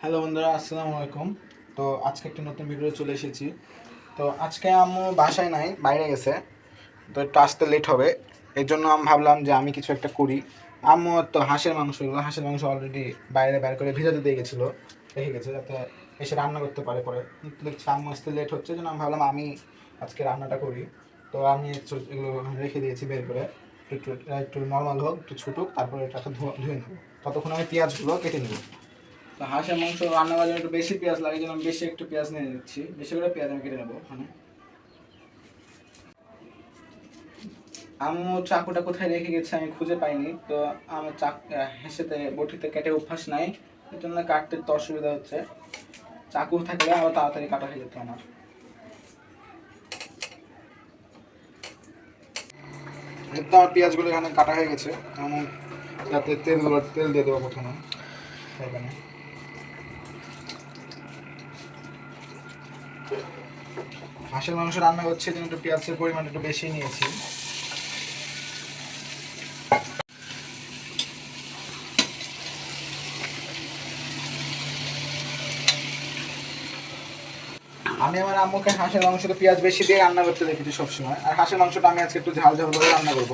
Hello বন্ধুরা, আসসালামু আলাইকুম। তো আজকে একটি নতুন ভিডিও চলে এসেছি। তো আজকে আম্মু বাসায় নাই, বাইরে গেছে। তো একটু আসতে লেট হবে। এর জন্য আমি ভাবলাম যে আমি কিছু একটা করি। আম্মু তো হাঁসের মাংস হাঁসের মাংস অলরেডি বাইরে বের করে ভিজাতে দিয়ে গেছিল, রেখে গেছে যাতে এসে রান্না করতে পারে পরে। দেখছি আম্মু আসতে লেট হচ্ছে জন্য আমি ভাবলাম আমি আজকে রান্নাটা করি। তো আমি এগুলো রেখে দিয়েছি বের করে। একটু একটু নর্মাল হোক, একটু ছুটুক, তারপরে এটাকে ধো- ধুয়ে নেব। ততক্ষণ আমি পেঁয়াজগুলো কেটে নেব। তো হাঁসের মাংস রান্না করার জন্য একটু বেশি পেঁয়াজ লাগে যেন আমি বেশি একটু পেঁয়াজ নিয়ে নিচ্ছি বেশি করে পেঁয়াজ আমি কেটে নেব ওখানে। আম্মু চাকুটা কোথায় রেখে গেছে আমি খুঁজে পাইনি, তো আমার চাক হেসেতে, বটিতে কেটে অভ্যাস নাই এর জন্য কাটতে তো অসুবিধা হচ্ছে। চাকু থাকলে আরও তাড়াতাড়ি কাটা হয়ে যেত আমার। তো আমার পেঁয়াজগুলো এখানে কাটা হয়ে গেছে আমি যাতে তেল তেল দিয়ে দেবো প্রথমে। এখানে হাঁসের মাংস রান্না করছে জন্য একটু পেঁয়াজের পরিমাণ একটু বেশি নিয়েছি। আমি আমার আম্মুকে হাঁসের মাংসটা পেঁয়াজ বেশি দিয়ে রান্না করতে দেখেছি সবসময়। আর হাঁসের মাংসটা আমি আজকে একটু ঝাল ঝাল করে রান্না করব।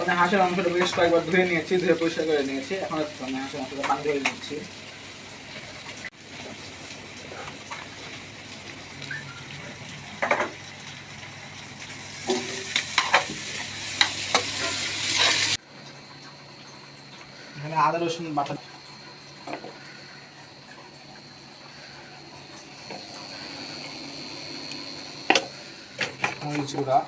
আমি হাঁসের মাংসটা বেশ কয়েকবার ধুয়ে নিয়েছি, ধুয়ে পরিষ্কার করে নিয়েছি। এখন আমি হাঁসের মাংসটা পানি ধরে নিচ্ছি। এখানে আদা, রসুন, বাটা। মরিচ গুঁড়া।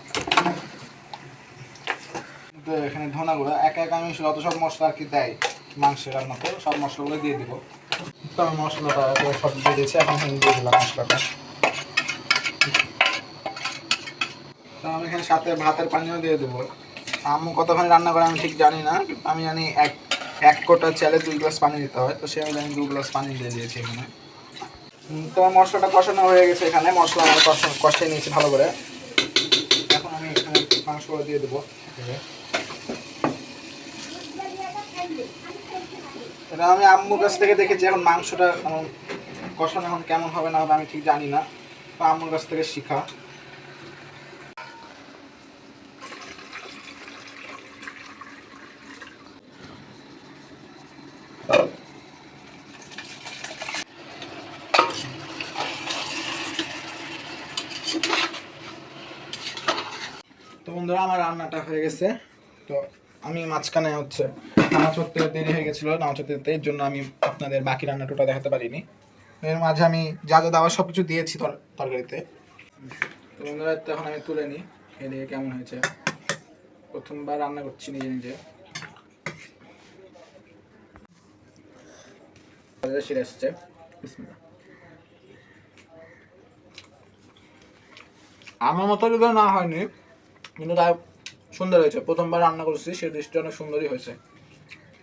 এখানে ধনা গুঁড়া। এক এক আমি যত সব মশলা আর কি দেয় মাংসের রান্নাতে সব মশলাগুলো দিয়ে দিব। তো আমি মশলাটা সব দিয়ে দিয়েছি, এখন দিয়ে দিলাম মশলাটা। তো আমি এখানে সাথে ভাতের পানিও দিয়ে দেবো। আম্মু কতখানি রান্না করে আমি ঠিক জানি না। আমি জানি এক এক কোটা চালে দুই গ্লাস পানি দিতে হয়, তো সে আমি দু গ্লাস পানি দিয়ে দিয়েছি এখানে। তো মশলাটা কষানো হয়ে গেছে এখানে, মশলা আমার কষা- কষিয়ে নিয়েছি ভালো করে। এখন আমি এখানে মাংসগুলো দিয়ে দেবো। এটা আমি আম্মুর কাছ থেকে দেখেছি, এখন মাংসটা কষানো, এখন কেমন হবে না হবে আমি ঠিক জানি না। তো আম্মুর কাছ থেকে শিখা। বন্ধুরা, আমার রান্নাটা হয়ে গেছে। তো আমি মাঝখানে হচ্ছে নামাজ পড়তে দেরি হয়ে গেছিল, নামাজ পড়তে এর জন্য আমি আপনাদের বাকি রান্নাটা দেখাতে পারিনি। এর মাঝে আমি যা যা দাওয়া সব কিছু দিয়েছি তরকারিতে। তো বন্ধুরা এখন আমি তুলে নিই দিয়ে কেমন হয়েছে। প্রথমবার রান্না করছি নিজে নিজে। সেরে এসছে। আমার মতো যদি না হয়নি। কিন্তু তা সুন্দর হয়েছে। প্রথমবার রান্না করেছি সে দৃষ্টি অনেক সুন্দরই হয়েছে।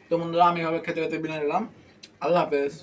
তো বন্ধুরা, আমি এভাবে খেতে খেতে বিনে নিলাম। আল্লাহ হাফেজ।